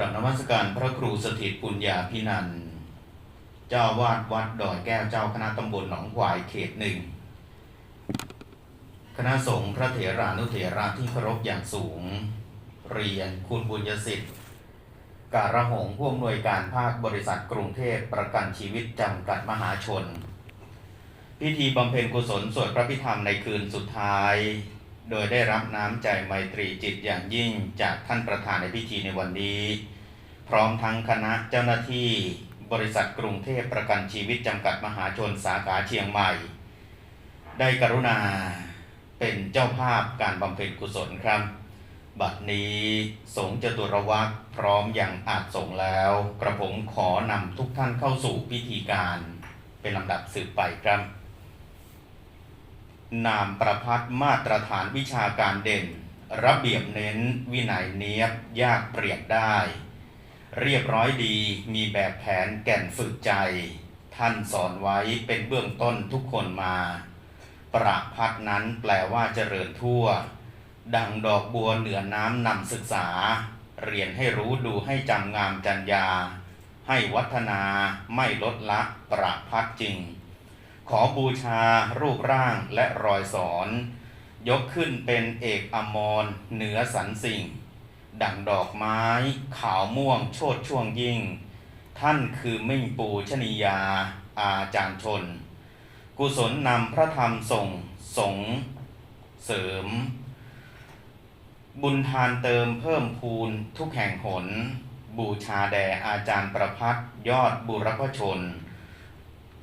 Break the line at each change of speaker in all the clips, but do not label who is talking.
ราบนมัสการพระครูสถิตปุญญาพินันเจ้าวาดวัดดอยแก้วเจ้าคณะตำบลหนองหวายเขตหนึ่ง คณะสงฆ์พระเถรานุเถระที่เคารพอย่างสูง เรียนคุณบุญยสิทธิ์การะหงผู้อำนวยการภาคบริษัทกรุงเทพประกันชีวิตจำกัดมหาชน พิธีบำเพ็ญกุศลสวดพระพิธรรมในคืนสุดท้าย โดยได้รับน้ำใจไมตรีจิตอย่างยิ่งจากท่านประธานในพิธีในวันนี้ พร้อมทั้งคณะเจ้าหน้าที่บริษัทกรุงเทพประกันชีวิตจำกัดมหาชนสาขาเชียงใหม่ ได้กรุณาเป็นเจ้าภาพการบำเพ็ญกุศลครับ บัดนี้สงฆ์จตุรวัตรพร้อมอย่างอาจส่งแล้ว กระผมขอนำทุกท่านเข้าสู่พิธีการ เป็นลำดับสืบไปครับ นามประพัดมาตรฐานวิชาการเด่น ระเบียบเน้น วินัยเนียบ ยากเปลี่ยนได้ เรียบร้อยดีมีแบบแผนแก่นฝึกใจ ท่านสอนไว้เป็นเบื้องต้นทุกคนมา ประพัดนั้นแปลว่าเจริญทั่ว ดังดอกบัวเหนือน้ำนำศึกษา เรียนให้รู้ดูให้จำงามจัญญา ให้วัฒนาไม่ลดละประพัดจริง ขอบูชารูปร่างและรอยสอน ยกขึ้นเป็นเอกอมรเหนือสรรสิ่ง ดั่งดอกไม้ขาวม่วงโชดช่วงยิ่ง ท่านคือมิ่งปูชนียาอาจารย์ชน กุศลนำพระธรรมส่งสงเสริม บุญทานเติมเพิ่มพูนทุกแห่งหน บูชาแด่อาจารย์ประพัดยอดบุรพชน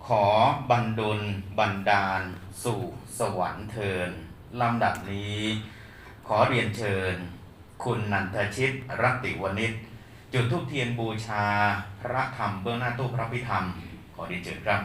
ขอบันดลบันดาล สู่สวรรค์เทินลำดับนี้ ขอเรียนเชิญ คุณนันทชิตรัตติวณิชจุดทุกเทียนบูชา พระธรรมเบื้องหน้าตู้พระพิธรรม ขอเรียนเชิญครับ